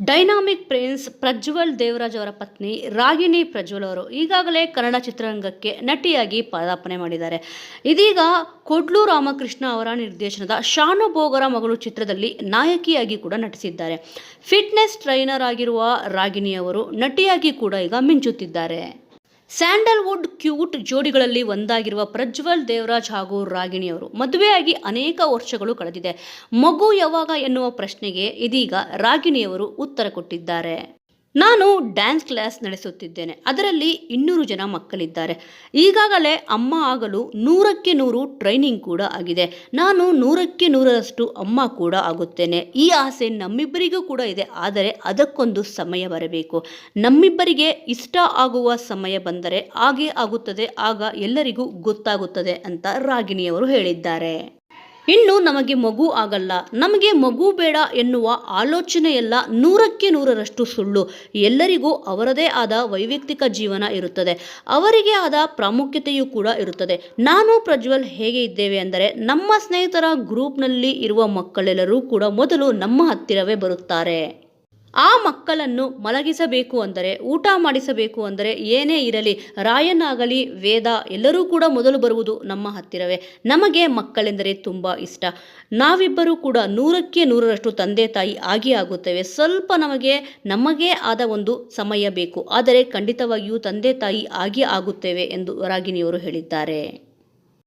Dynamic prince Prajwal Devaraj ಅವರ ಪತ್ನಿ ರಾಗಿಣಿ ಪ್ರಜ್ವಲ್ ಅವರು ಈಗಾಗಲೇ ಕನ್ನಡ ಚಿತ್ರರಂಗಕ್ಕೆ ನಟಿಯಾಗಿ ಪಾದಾರ್ಪಣೆ ಮಾಡಿದ್ದಾರೆ. ಇದೀಗ ಕೊಡ್ಲು ರಾಮಕೃಷ್ಣ ಅವರ ನಿರ್ದೇಶನದ ಶಾನುಭೋಗರ ಮಗಳು ಚಿತ್ರದಲ್ಲಿ ನಾಯಕಿಯಾಗಿ ಕೂಡ ನಟಿಸಿದ್ದಾರೆ. ಫಿಟ್ನೆಸ್ ಟ್ರೈನರ್ ಆಗಿರುವ ರಾಗಿಣಿ ಅವರು ನಟಿಯಾಗಿ ಕೂಡ ಈಗ ಮಿಂಚುತ್ತಿದ್ದಾರೆ. ಸ್ಯಾಂಡಲ್ವುಡ್ ಕ್ಯೂಟ್ ಜೋಡಿಗಳಲ್ಲಿ ಒಂದಾಗಿರುವ ಪ್ರಜ್ವಲ್ ದೇವರಾಜ್ ಹಾಗೂ ರಾಗಿಣಿಯವರು. ಮದುವೆಯಾಗಿ ಅನೇಕ ವರ್ಷಗಳು ಕಳೆದಿದೆ. ಮಗು ಯಾವಾಗ ಎನ್ನುವ ಪ್ರಶ್ನೆಗೆ ಇದೀಗ ರಾಗಿಣಿಯವರು ಉತ್ತರ ಕೊಟ್ಟಿದ್ದಾರೆ. ನಾನು ಡ್ಯಾನ್ಸ್ ಕ್ಲಾಸ್ ನಡೆಸುತ್ತಿದ್ದೇನೆ. ಅದರಲ್ಲಿ ಇನ್ನೂರು ಜನ ಮಕ್ಕಳಿದ್ದಾರೆ. ಈಗಾಗಲೇ ಅಮ್ಮ ಆಗಲು ನೂರಕ್ಕೆ ನೂರು ಟ್ರೈನಿಂಗ್ ಕೂಡ ಆಗಿದೆ. ನಾನು ನೂರಕ್ಕೆ ನೂರರಷ್ಟು ಅಮ್ಮ ಕೂಡ ಆಗುತ್ತೇನೆ. ಈ ಆಸೆ ನಮ್ಮಿಬ್ಬರಿಗೂ ಕೂಡ ಇದೆ. ಆದರೆ ಅದಕ್ಕೊಂದು ಸಮಯ ಬರಬೇಕು. ನಮ್ಮಿಬ್ಬರಿಗೆ ಇಷ್ಟ ಆಗುವ ಸಮಯ ಬಂದರೆ ಹಾಗೆ ಆಗುತ್ತದೆ. ಆಗ ಎಲ್ಲರಿಗೂ ಗೊತ್ತಾಗುತ್ತದೆ ಅಂತ ರಾಗಿಣಿಯವರು ಹೇಳಿದ್ದಾರೆ. ಇನ್ನು ನಮಗೆ ಮಗು ಆಗಲ್ಲ. ನಮಗೆ ಮಗು ಬೇಡ ಎನ್ನುವ ಆಲೋಚನೆಯೆಲ್ಲ ನೂರಕ್ಕೆ ನೂರರಷ್ಟು ಸುಳ್ಳು. ಎಲ್ಲರಿಗೂ ಅವರದೇ ಆದ ವೈಯಕ್ತಿಕ ಜೀವನ ಇರುತ್ತದೆ. ಅವರಿಗೆ ಆದ ಪ್ರಾಮುಖ್ಯತೆಯೂ ಕೂಡ ಇರುತ್ತದೆ. ನಾನು ಪ್ರಜ್ವಲ್ ಹೇಗೆ ಇದ್ದೇವೆ ಅಂದರೆ, ನಮ್ಮ ಸ್ನೇಹಿತರ ಗ್ರೂಪ್ನಲ್ಲಿ ಇರುವ ಮಕ್ಕಳೆಲ್ಲರೂ ಕೂಡ ಮೊದಲು ನಮ್ಮ ಹತ್ತಿರವೇ ಬರುತ್ತಾರೆ. ಆ ಮಕ್ಕಳನ್ನು ಮಲಗಿಸಬೇಕು ಅಂದರೆ, ಊಟ ಮಾಡಿಸಬೇಕು ಅಂದರೆ ಏನೇ ಇರಲಿ, ರಾಯನಾಗಲಿ, ವೇದ ಎಲ್ಲರೂ ಕೂಡ ಮೊದಲು ಬರುವುದು ನಮ್ಮ ಹತ್ತಿರವೇ. ನಮಗೆ ಮಕ್ಕಳೆಂದರೆ ತುಂಬ ಇಷ್ಟ. ನಾವಿಬ್ಬರೂ ಕೂಡ ನೂರಕ್ಕೆ ನೂರರಷ್ಟು ತಂದೆ ತಾಯಿ ಆಗಿ ಆಗುತ್ತೇವೆ. ಸ್ವಲ್ಪ ನಮಗೆ ನಮಗೆ ಆದ ಒಂದು ಸಮಯ ಬೇಕು. ಆದರೆ ಖಂಡಿತವಾಗಿಯೂ ತಂದೆ ತಾಯಿ ಆಗಿ ಆಗುತ್ತೇವೆ ಎಂದು ರಾಗಿಣಿಯವರು ಹೇಳಿದ್ದಾರೆ.